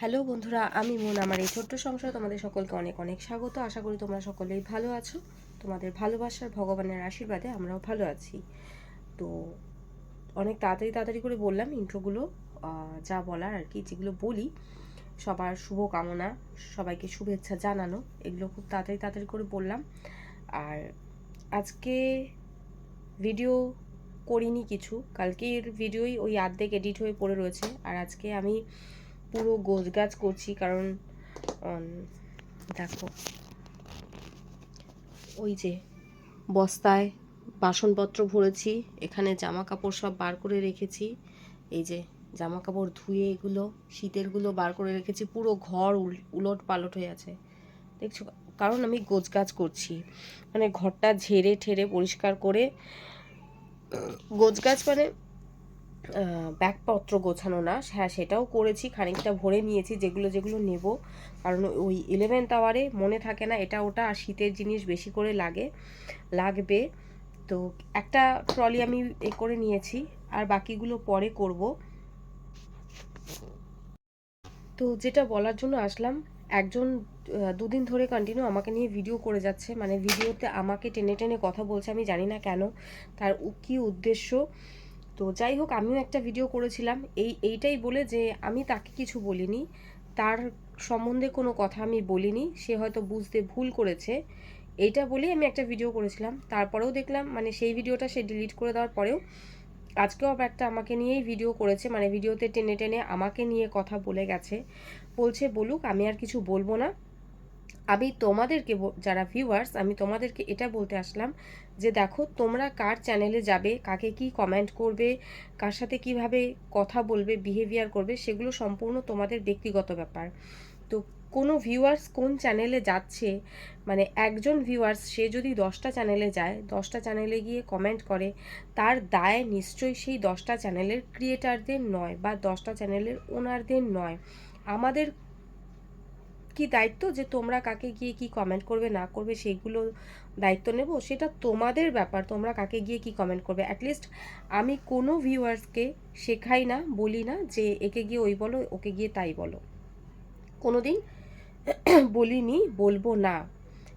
Hello বন্ধুরা, আমি মন। আমার এই ছোট্ট সংসার তোমাদের সকলকে অনেক অনেক স্বাগত। আশা করি তোমরা সকলেই ভালো আছো। তোমাদের ভালোবাসার, ভগবানের আশীর্বাদে আমরাও ভালো আছি। তো অনেক তাড়াতাড়ি তাড়াতাড়ি করে বললাম ইন্ট্রোগুলো যা বলার আর কি, যেগুলো বলি। সবার শুভ কামনা, সবাইকে শুভেচ্ছা জানানো, এগুলো খুব তাড়াতাড়ি তাড়াতাড়ি করে বললাম। আর আজকে ভিডিও করিনি কিছু। কালকের ভিডিওই ওই আর্ধেক এডিট হয়ে পড়ে রয়েছে। আর আজকে আমি পুরো গোছ গাছ করছি, কারণ দেখো। ওই যে বস্তায় বাসনপত্র ভরেছি, এখানে জামা কাপড় সব বার করে রেখেছি। এই যে জামা কাপড় ধুয়ে এগুলো শীতেরগুলো বার করে রেখেছি, পুরো ঘর উল- উলট পালট হয়ে আছে। দেখছ? কারণ আমি গোছ গাছ করছি। মানে ঘরটা ঝেড়ে ঠেড়ে পরিষ্কার করে গোছ গাছ মানে ব্যাগপত্র গোছানো না। হ্যাঁ সেটাও করেছি, খানিকটা ভরে নিয়েছি, যেগুলো যেগুলো নেব। কারণ ওই ইলেভেন্থ আওয়ারে মনে থাকে না, এটা ওটা আর শীতের জিনিস বেশি করে লাগে, লাগবে। তো একটা ট্রলি আমি এ করে নিয়েছি, আর বাকিগুলো পরে করব। তো যেটা বলার জন্য আসলাম, একজন দুদিন ধরে কন্টিনিউ আমাকে নিয়ে ভিডিও করে যাচ্ছে। মানে ভিডিওতে আমাকে টেনে টেনে কথা বলছে, আমি জানি না কেন। তার কী উদ্দেশ্য? তো যাই হোক, আমিও একটা ভিডিও করেছিলাম। এই, এইটাই বলে যে আমি তাকে কিছু বলিনি। তার সম্বন্ধে কোনো কথা আমি বলিনি। সে হয়তো বুঝতে ভুল করেছে। এইটা বলেই আমি একটা ভিডিও করেছিলাম। তারপরেও দেখলাম মানে সেই ভিডিওটা সে ডিলিট করে দেওয়ার পরেও আজকেও আবার একটা আমাকে নিয়েই ভিডিও করেছে। মানে ভিডিওতে টেনে টেনে আমাকে নিয়ে কথা বলে গেছে। বলছে, বলুক, আমি আর কিছু বলব না। আমি তোমাদেরকে যারা ভিউয়ার্স আমি তোমাদেরকে এটা বলতে আসলাম যে দেখো তোমরা কার চ্যানেলে যাবে, কাকে কি কমেন্ট করবে, কার সাথে কীভাবে কথা বলবে বিহেভিয়ার করবে, সেগুলো সম্পূর্ণ তোমাদের ব্যক্তিগত ব্যাপার। তো কোনো ভিউয়ার্স কোন চ্যানেলে যাচ্ছে মানে একজন ভিউয়ার্স সে যদি দশটা চ্যানেলে যায়, দশটা চ্যানেলে গিয়ে কমেন্ট করে, তার দায় নিশ্চয়ই সেই দশটা চ্যানেলের ক্রিয়েটারদের নয় বা দশটা চ্যানেলের ওনারদের নয়। আমাদের কি দায়িত্ব যে তোমরা কাকে গিয়ে কি কমেন্ট করবে, না করবে, সেগুলো দায়িত্ব নেব? সেটা তোমাদের ব্যাপার, তোমরা কাকে গিয়ে কি কমেন্ট করবে? অ্যাটলিস্ট আমি কোনো ভিউয়ার্সকে শেখাই না, বলি না যে একে গিয়ে ওই বলো, ওকে গিয়ে তাই বলো। কোনো দিন বলিনি, বলব না।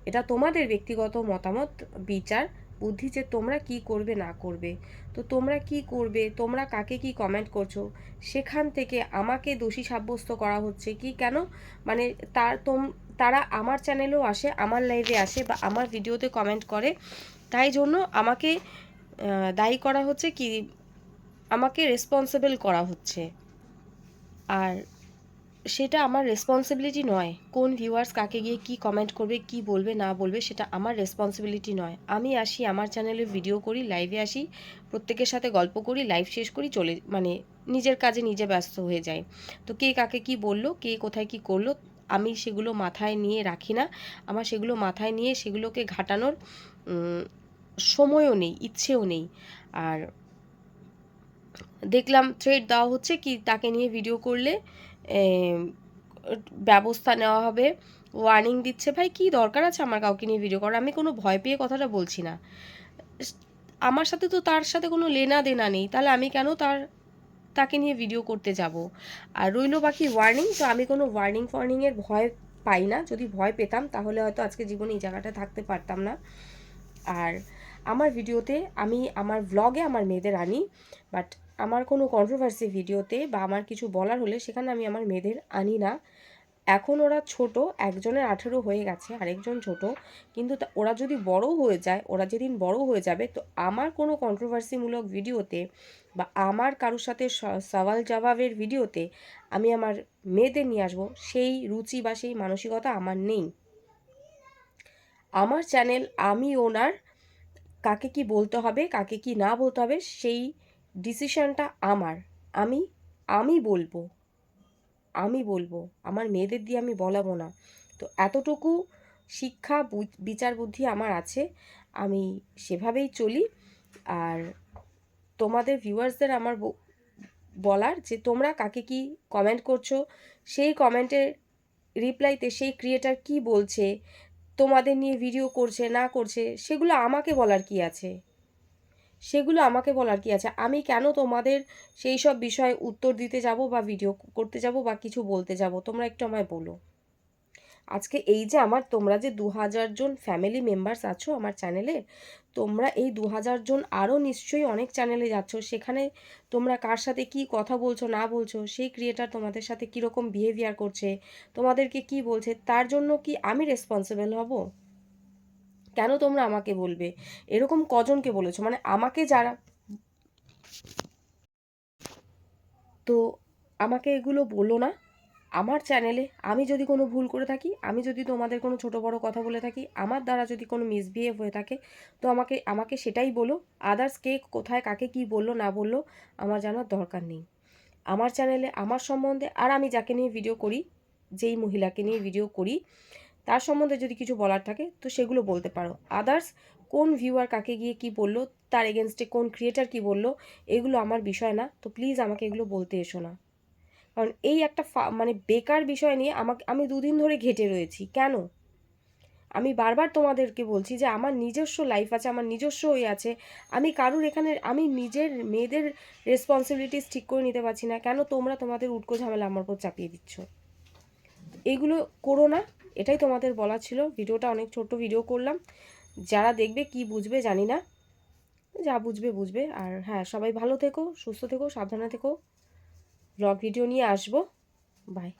এটা তোমাদের ব্যক্তিগত মতামত, বিচার। বুদ্ধি যে তোমরা কি করবে, না করবে। তো তোমরা কি করবে, তোমরা কাকে কি কমেন্ট করছ, সেখান থেকে আমাকে দোষী সাব্যস্ত করা হচ্ছে কি, কেন? মানে তার তোম, তারা আমার চ্যানেলেও আসে, আমার লাইভে আসে বা আমার ভিডিওতে কমেন্ট করে। তাই জন্য আমাকে দায়ী করা হচ্ছে কি, আমাকে রেসপন্সিবল করা হচ্ছে। আর সেটা আমার রেসপন্সিবিলিটি নয় কোন ভিউয়ার্স কাকে গিয়ে কি কমেন্ট করবে, কি বলবে, না বলবে, সেটা আমার রেসপন্সিবিলিটি নয়। আমি আসি, আমার চ্যানেলে ভিডিও করি লাইভে আসি, প্রত্যেকের সাথে গল্প করি লাইভ শেষ করি, চলে মানে নিজের কাজে নিজে ব্যস্ত হয়ে যাই। তো কে কাকে কি বলল, কে কোথায় কি করল, আমি সেগুলো মাথায় নিয়ে রাখি না। আমার সেগুলো মাথায় নিয়ে সেগুলোকে ঘাটানোর সময়ও নেই, ইচ্ছেও নেই। আর দেখলাম থ্রেড দেওয়া হচ্ছে কি তাকে নিয়ে ভিডিও করলে ব্যবস্থা নেওয়া হবে। ওয়ার্নিং দিচ্ছে, ভাই, কি দরকার আছে আমার কাউকে নিয়ে ভিডিও করার? আমি কোনো ভয় পেয়ে কথাটা বলছি না। আমার সাথে তো তার সাথে কোনো লেনা দেনা নেই। তাহলে আমি কেন তার, তাকে নিয়ে ভিডিও করতে যাব? আর রইল বাকি ওয়ার্নিং তো আমি কোনো ওয়ার্নিং ফোয়ার্নিংয়ের ভয় পাই না। যদি ভয় পেতাম, তাহলে হয়তো আজকে জীবনে এই জায়গাটা থাকতে পারতাম না। আর আমার ভিডিওতে আমি, আমার ভ্লগে আমার মেয়েদের আনি বাট আমার কোনো কন্ট্রোভার্সি ভিডিওতে বা আমার কিছু বলার হলে সেখানে আমি আমার মেয়েদের আনি না। এখন ওরা ছোট, একজনের আঠেরো হয়ে গেছে, আরেকজন ছোট। কিন্তু ওরা যদি বড় হয়ে যায়, ওরা যেদিন বড় হয়ে যাবে, তো আমার কোনো কন্ট্রোভার্সিমূলক ভিডিওতে বা আমার কারোর সাথে সওয়াল জবাবের ভিডিওতে আমি আমার মেয়েদের নিয়ে আসব, সেই রুচি বা সেই মানসিকতা আমার নেই। আমার চ্যানেল আমি, ওনার, কাকে কি বলতে হবে, কাকে কি না বলতে হবে, সেই ডিসিশনটা আমার। আমি আমি বলব। আমি বলব। আমার মেয়েদের দিয়ে আমি বলাবো না। তো এতটুকু শিক্ষা বিচার বুদ্ধি আমার আছে। আমি সেভাবেই চলি। আর তোমাদের ভিউয়ার্সদের আমার বলার যে তোমরা কাকে কি কমেন্ট করছ, সেই কমেন্টের রিপ্লাইতে সেই ক্রিয়েটার কি বলছে, তোমাদের নিয়ে ভিডিও করছে, না করছে, সেগুলো আমাকে বলার কি আছে? সেগুলো আমাকে বলার কি আছে? আমি কেন তোমাদের সেই সব বিষয়ে উত্তর দিতে যাব বা ভিডিও করতে যাব বা কিছু বলতে যাব? তোমরা একটু আমায় বলো। আজকে এই যে আমার, তোমরা যে দু হাজার জন ফ্যামিলি মেম্বার্স আছো আমার চ্যানেলে তোমরা এই দু হাজার জন আরও নিশ্চয়ই অনেক চ্যানেলে যাচ্ছ। সেখানে তোমরা কার সাথে কি কথা বলছো, না বলছো, সেই ক্রিয়েটার তোমাদের সাথে কীরকম বিহেভিয়ার করছে, তোমাদেরকে কি বলছে, তার জন্য কি আমি রেসপন্সিবল হব? কেন তোমরা আমাকে বলবে? এরকম কজনকে বলেছ? মানে আমাকে যারা তো আমাকে এগুলো বলো না। আমার চ্যানেলে আমি যদি কোনো ভুল করে থাকি, আমি যদি তোমাদের কোনো ছোট বড় কথা বলে থাকি, আমার দ্বারা যদি কোনো মিসবিহেভ হয়ে থাকে, তো আমাকে আমাকে সেটাই বলো। আদার্স কে কোথায়, কাকে কি বলল, না বলল, আমার জানার দরকার নেই। আমার চ্যানেলে আমার সম্বন্ধে, আর আমি যাকে নিয়ে ভিডিও করি, যেই মহিলাকে নিয়ে ভিডিও করি তার সম্বন্ধে যদি কিছু বলার থাকে, তো সেগুলো বলতে পারো। আদার্স কোন ভিউয়ার কাকে গিয়ে কি বলল, তার এগেনস্টে কোন ক্রিয়েটার কি বলল, এগুলো আমার বিষয় না, তো প্লিজ আমাকে এগুলো বলতে এসো না। কারণ এই একটা মানে বেকার বিষয় নিয়ে আমাকে, আমি দুদিন ধরে ঘেটে রয়েছি। কেন? আমি বারবার তোমাদেরকে বলছি যে আমার নিজস্ব লাইফ আছে, আমার নিজস্ব ওই আছে, আমি কারুর এখানে, আমি নিজের মেয়েদের রেসপন্সিবিলিটিস ঠিক করে নিতে পারছি না। কেন তোমরা তোমাদের উটকো ঝামেলা আমার উপর চাপিয়ে দিচ্ছ? এইগুলো করো না, এটাই তোমাদের বলা ছিল। ভিডিওটা অনেক ছোট্ট ভিডিও করলাম। যারা দেখবে কি বুঝবে জানি না। যা বুঝবে বুঝবে। আর হ্যাঁ সবাই ভালো থেকো, সুস্থ থেকো, সাবধানে থেকো। ব্লগ ভিডিও নিয়ে আসব। বাই